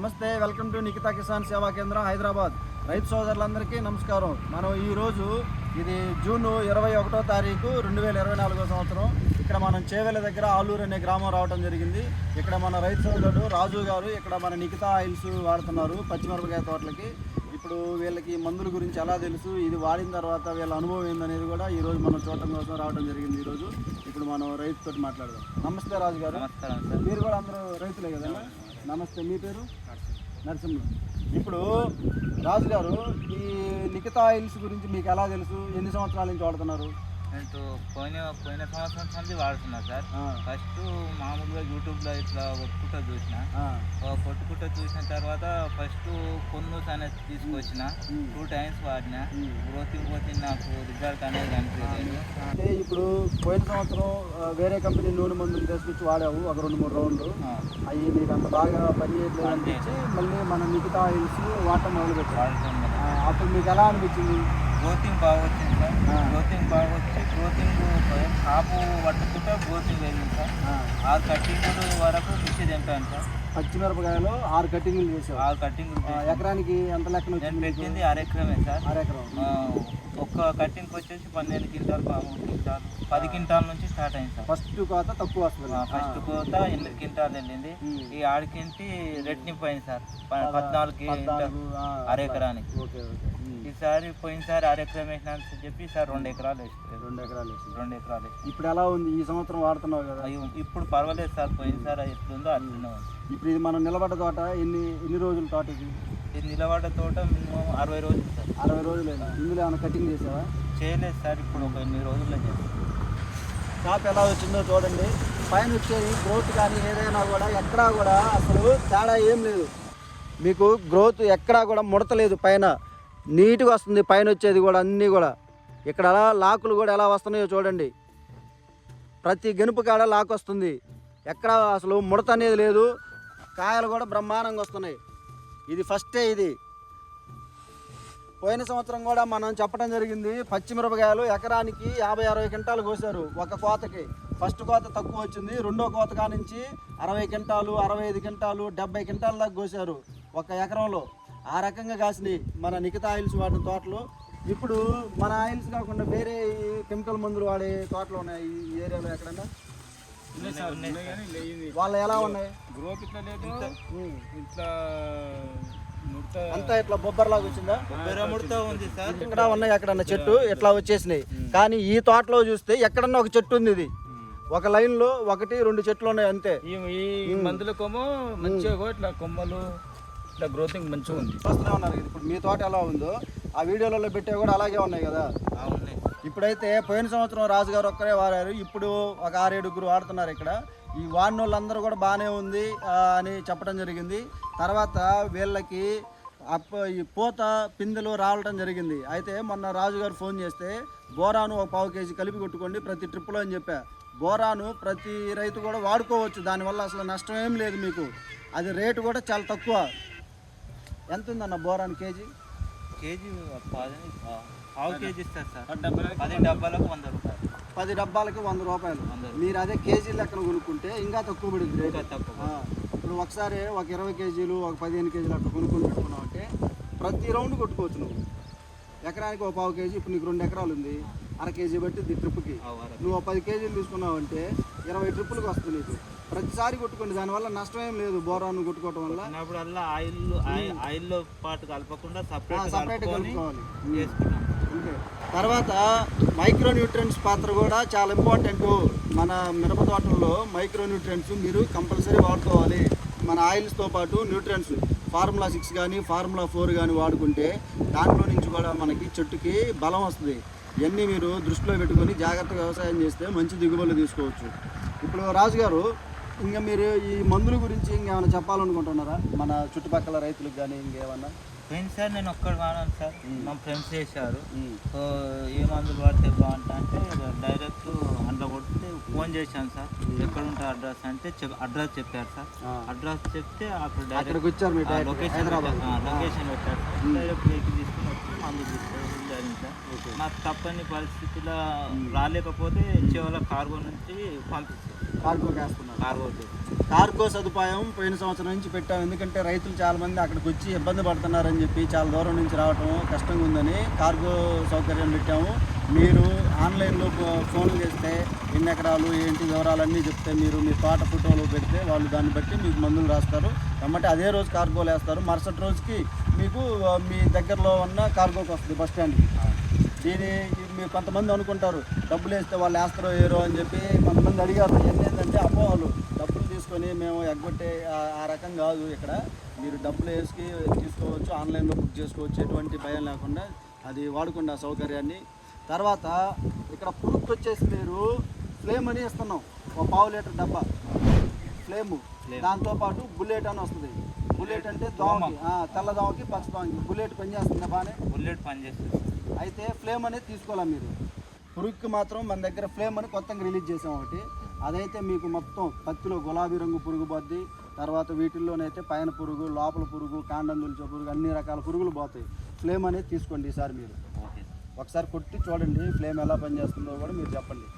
నిఖితా కిసాన్ సేవా కేంద్రం హైదరాబాద్. రైతు సోదరులందరికీ నమస్కారం. మనం ఈరోజు ఇది జూన్ ఇరవై ఒకటో తారీఖు రెండు వేల ఇరవై నాలుగో సంవత్సరం. ఇక్కడ మనం చేవెల దగ్గర ఆలూరు అనే గ్రామం రావడం జరిగింది. ఇక్కడ మన రైతు సోదరుడు రాజు గారు ఇక్కడ మన నిఖితా ఆయిల్స్ వాడుతున్నారు పచ్చిమిరపకాయ తోటలకి. ఇప్పుడు వీళ్ళకి మందుల గురించి ఎలా తెలుసు ఇది వాడిన తర్వాత వీళ్ళ అనుభవం ఏందనేది కూడా ఈ రోజు మనం చూడటం కోసం రావడం జరిగింది ఈ రోజు. ఇప్పుడు మనం రైతుతో మాట్లాడదాం. నమస్తే రాజు గారు. మీరు కూడా అందరూ రైతులే కదా నమస్తే మీ పేరు? నరసింహ ఇప్పుడు రాజు గారు ఈ లిఖిత ఆయిల్స్ గురించి మీకు ఎలా తెలుసు? ఎన్ని సంవత్సరాల నుంచి వాడుతున్నారు? నేను పోయిన పోయిన సంవత్సరం నుంచి వాడుతున్నా సార్. ఫస్ట్ మామూలుగా యూట్యూబ్లో ఇట్లా కొట్టుకుంటా చూసిన. కొట్టుకుంటా చూసిన తర్వాత ఫస్ట్ కొన్నూస్ అనేది తీసుకొచ్చిన. టూ టైమ్స్ వాడిన. గ్రోతింగ్ గ్రోతింగ్ నాకు రిజల్ట్ అనేది కనిపించలేదు. అంటే ఇప్పుడు పోయిన సంవత్సరం వేరే కంపెనీ నూనె మందులు తీసుకొచ్చి వాడావు ఒక రెండు మూడు రౌండ్లు. అవి నీకు అంత బాగా పనిచేయట్లేదు అనిపించి మళ్ళీ మన మిగతా ఆయిల్స్ వాడటం మొదలుపెట్టాం వాడుతుంది అప్పుడు మీకు ఎలా అనిపించింది? గ్రోతింగ్ బాగా వచ్చింది సార్. గ్రోతింగ్ బాగా వచ్చి గ్రోతింగ్ కాపు పట్టుకుంటే గ్రోతింగ్ వెళ్ళింది సార్ ఆ, ఆరు కట్టింగ్ వరకు పిచ్చి తెంపాను సార్ పచ్చిమిరపకాయలు ఆరు కటింగ్లు చేసావు ఆరు కట్టింగ్ ఎకరానికి ఎంత లెక్కన నేను? పెట్టింది అరెకరమే సార్. అరెకరం ఒక్క కట్టింగ్కి వచ్చేసి పన్నెండు క్వింటాలు పదమూడు క్వింటాలు పది క్వింటాల నుంచి స్టార్ట్ అయింది సార్. ఫస్ట్ కోత తక్కువ వస్తుంది. ఫస్ట్ కోత ఎనిమిది క్వింటాలు వెళ్ళింది. ఈ ఆడికింటి రెట్నింపు అయింది సార్. పద్నాలుగు అరెకరానికి. Okay okay. ఈసారి పోయినసారి అరెకరం వేసిన అని చెప్పి ఈసారి రెండు ఎకరాలు వేసి రెండు ఎకరాలు వేసింది రెండు ఎకరాలు వేసి ఇప్పుడు ఎలా ఉంది? ఈ సంవత్సరం వాడుతున్నావు కదా. ఇప్పుడు పర్వాలేదు సార్ పోయినసారి ఎట్లుందో అట్లనే ఉంది. ఇప్పుడు ఇది మనం నిలబడ్డ తోట ఎన్ని ఎన్ని రోజుల తోట ఇది? ఇది నిలబడ్డ తోట మినిమం అరవై రోజులు సార్. అరవై రోజులు ఇందులో ఏమైనా కటింగ్ చేసావా? చేయలేదు సార్ ఇప్పుడు ఒక ఎనిమిది రోజుల్లో చేస్తాం. కాపు ఎలా వచ్చిందో చూడండి. పైన వచ్చేది గ్రోత్ కానీ ఏదైనా కూడా ఎక్కడా కూడా అసలు తేడా ఏం లేదు. మీకు గ్రోత్ ఎక్కడా కూడా ముడతలేదు పైన. నీట్గా వస్తుంది పైన వచ్చేది కూడా అన్నీ కూడా. ఇక్కడ అలా లాకులు కూడా ఎలా వస్తున్నాయో చూడండి. ప్రతి గెనుపు కాడ లాక్ వస్తుంది. ఎక్కడ అసలు ముడత అనేది లేదు. కాయలు కూడా బ్రహ్మాండంగా వస్తున్నాయి. ఇది ఫస్టే ఇది. పోయిన సంవత్సరం కూడా మనం చెప్పడం జరిగింది పచ్చిమిరపకాయలు ఎకరానికి యాభై అరవై క్వింటాలు కోసారు ఒక కోతకి. ఫస్ట్ కోత తక్కువ వచ్చింది రెండో కోత కానించి అరవై క్వింటాలు అరవై ఐదు క్వింటాలు డెబ్బై క్వింటాల దాకా కోసారు ఒక ఎకరంలో. ఆ రకంగా కాసినాయి మన నిఖిత ఆయిల్స్ వాడిన తోటలు. ఇప్పుడు మన ఆయిల్స్ కాకుండా వేరే కెమికల్ మందులు వాడే తోటలు ఉన్నాయి ఈ ఏరియాలో ఎక్కడన్నా? వాళ్ళ ఎలా ఉన్నాయి? గ్రోత్ ఇట్లా లేదు. ఇట్లా అంతా ఇట్లా బొబ్బర్లాగా వచ్చిందా? బెరముడితో ఉంది సార్. ఇక్కడ ఉన్నాయి ఎక్కడన్నా చెట్టు? ఇట్లా వచ్చేసినాయి? కానీ ఈ తోటలో చూస్తే ఎక్కడన్నా ఒక చెట్టు ఉంది ఇది. ఒక లైన్లో ఒకటి రెండు చెట్లు ఉన్నాయి అంతే. ఈ ఈ మందులకేమో మంచిగా ఇట్లా కొమ్మలు ఇట్లా గ్రోతింగ్ మంచిగా ఉంది. చూస్తూనే ఉన్నారు. ఇప్పుడు మీ తోట ఎలా ఉందో ఆ వీడియోలలో పెట్టే కూడా అలాగే ఉన్నాయి కదా? ఇప్పుడైతే పోయిన సంవత్సరం రాజుగారు ఒక్కరే వాడారు ఇప్పుడు ఒక ఆరేడుగురు వాడుతున్నారు ఇక్కడ. ఈ వాడిన వాళ్ళందరూ కూడా బాగానే ఉంది అని చెప్పడం జరిగింది. తర్వాత వీళ్ళకి అప్ప ఈ పూత పిందెలు రావడం జరిగింది. అయితే మొన్న రాజుగారు ఫోన్ చేస్తే బోరాను ఒక పావు కేజీ కలిపి కొట్టుకోండి ప్రతి ట్రిప్లో అని చెప్పా. బోరాను ప్రతి రైతు కూడా వాడుకోవచ్చు. దానివల్ల అసలు నష్టం ఏం లేదు మీకు. అది రేటు కూడా చాలా తక్కువ. ఎంత ఉందన్న బోరాన్ కేజీ? కేజీ పది పావు కేజీ ఇస్తారు సార్. డబ్బులు పది డబ్బాలకు వంద రూపాయలు. పది డబ్బాలకి వంద రూపాయలు. మీరు అదే కేజీ లెక్కన కొనుక్కుంటే ఇంకా తక్కువ పడింది రేటు. తక్కువ ఇప్పుడు ఒకసారి ఒక ఇరవై కేజీలు ఒక పదిహేను కేజీలు అట్లా కొనుక్కొని పెట్టుకున్నావు అంటే ప్రతి రౌండ్ కొట్టుకోవచ్చు నువ్వు. ఎకరానికి ఒక పావు కేజీ ఇప్పుడు నీకు రెండు ఎకరాలు ఉంది. అర కేజీ బట్టి ట్రిప్కి. నువ్వు పది కేజీలు తీసుకున్నావు అంటే ఇరవై ట్రిప్పులకు వస్తుంది నీకు. ప్రతిసారి కొట్టుకోండి. దానివల్ల నష్టం ఏం లేదు బోరాను కొట్టుకోవటం వల్ల. చిన్నప్పుడల్లా ఆయిల్ ఆయిల్ ఆయిల్లో పాటు కలపకుండా సపరేట్ కలుపుకోవాలి. తర్వాత మైక్రో న్యూట్రియంట్స్ పాత్ర కూడా చాలా ఇంపార్టెంట్. మన మిరప తోటల్లో మైక్రో న్యూట్రియంట్స్ మీరు కంపల్సరీ వాడుకోవాలి. మన ఆయిల్స్తో పాటు న్యూట్రియంట్స్ ఫార్ములా సిక్స్ కానీ ఫార్ములా ఫోర్ కానీ వాడుకుంటే దాంట్లో నుంచి కూడా మనకి చెట్టుకి బలం వస్తుంది. ఇవన్నీ మీరు దృష్టిలో పెట్టుకొని జాగ్రత్తగా వ్యవసాయం చేస్తే మంచి దిగుబడులు తీసుకోవచ్చు. ఇప్పుడు రాజుగారు ఇంకా మీరు ఈ మందుల గురించి ఇంకేమైనా చెప్పాలనుకుంటున్నారా? మన చుట్టుపక్కల రైతులకు కానీ ఇంకేమన్నా? ఫ్రెండ్స్ సార్ నేను ఒక్కడు వాడాను సార్. మా ఫ్రెండ్స్ చేశారు. సో ఏ మందులు వాడితే బాగుంటా అంటే డైరెక్ట్ అందులో కొడితే ఫోన్ చేశాను సార్. ఎక్కడ ఉంటా అడ్రస్ అంటే అడ్రస్ చెప్పారు సార్. అడ్రస్ చెప్తే అక్కడ డైరెక్ట్ వచ్చారు లొకేషన్ లొకేషన్ పెట్టారు. సార్ డైరెక్ట్ వెహికల్ తీసుకుని వచ్చి మందు తీసుకొని మాట్లాడింది సార్. నాకు తప్పని పరిస్థితిలో రాలేకపోతే చివర కార్గో నుంచి పంపిస్తారు. కార్గోకి వేస్తున్నారు. కార్గోకి కార్గో సదుపాయం పోయిన సంవత్సరం నుంచి పెట్టాం. ఎందుకంటే రైతులు చాలా మంది అక్కడికి వచ్చి ఇబ్బంది పడుతున్నారని చెప్పి చాలా దూరం నుంచి రావటం కష్టంగా ఉందని కార్గో సౌకర్యం పెట్టాము. మీరు ఆన్లైన్లో ఫోన్లు చేస్తే ఎన్ని ఎకరాలు ఏంటి వివరాలన్నీ చెప్తే మీరు మీ తోట ఫోటోలు పెడితే వాళ్ళు దాన్ని బట్టి మీకు మందులు రాస్తారు. కాబట్టి అదే రోజు కార్గోలు వేస్తారు. మరుసటి రోజుకి మీకు మీ దగ్గరలో ఉన్న కార్గోకి వస్తుంది బస్ స్టాండ్కి. దీని మీరు కొంతమంది అనుకుంటారు డబ్బులు వేస్తే వాళ్ళు వేస్తారో ఏరో అని చెప్పి కొంతమంది అడిగారు. ఇవన్నీ ఏంటంటే అపోహలు. డబ్బులు తీసుకొని మేము ఎగ్గొట్టే ఆ- రకం కాదు ఇక్కడ. మీరు డబ్బులు వేసుకి తీసుకోవచ్చు ఆన్లైన్లో బుక్ చేసుకోవచ్చు ఎటువంటి భయం లేకుండా అది వాడుకోండి సౌకర్యాన్ని. తర్వాత ఇక్కడ ప్రూఫ్ వచ్చేసి మీరు ఫ్లేమ్ అని ఇస్తున్నాం. ఒక పావు లీటర్ డబ్బా. ఫ్లేము. Flame. దాంతో పాటు బుల్లెట్ అని వస్తుంది. బుల్లెట్ అంటే దోమకి తెల్ల దోమకి పచ్చ దోమకి. బుల్లెట్ పనిచేస్తుందా బాగానే బుల్లెట్ పనిచేస్తుంది. అయితే ఫ్లేమ్ అనేది తీసుకోవాలి మీరు? పురుగుకి మాత్రం మన దగ్గర ఫ్లేమ్ అని కొత్తగా రిలీజ్ చేసాం ఒకటి. అదైతే మీకు మొత్తం పత్తిలో గులాబీ రంగు పురుగు పోద్ది. తర్వాత వీటిల్లోనైతే పైన పురుగు లోపల పురుగు కాండం దులిచే పురుగు అన్ని రకాల పురుగులు పోతాయి. ఫ్లేమ్ అనేది తీసుకోండి ఈసారి మీరు. ఒకసారి కొట్టి చూడండి ఫ్లేమ్ ఎలా పనిచేస్తుందో కూడా మీరు చెప్పండి.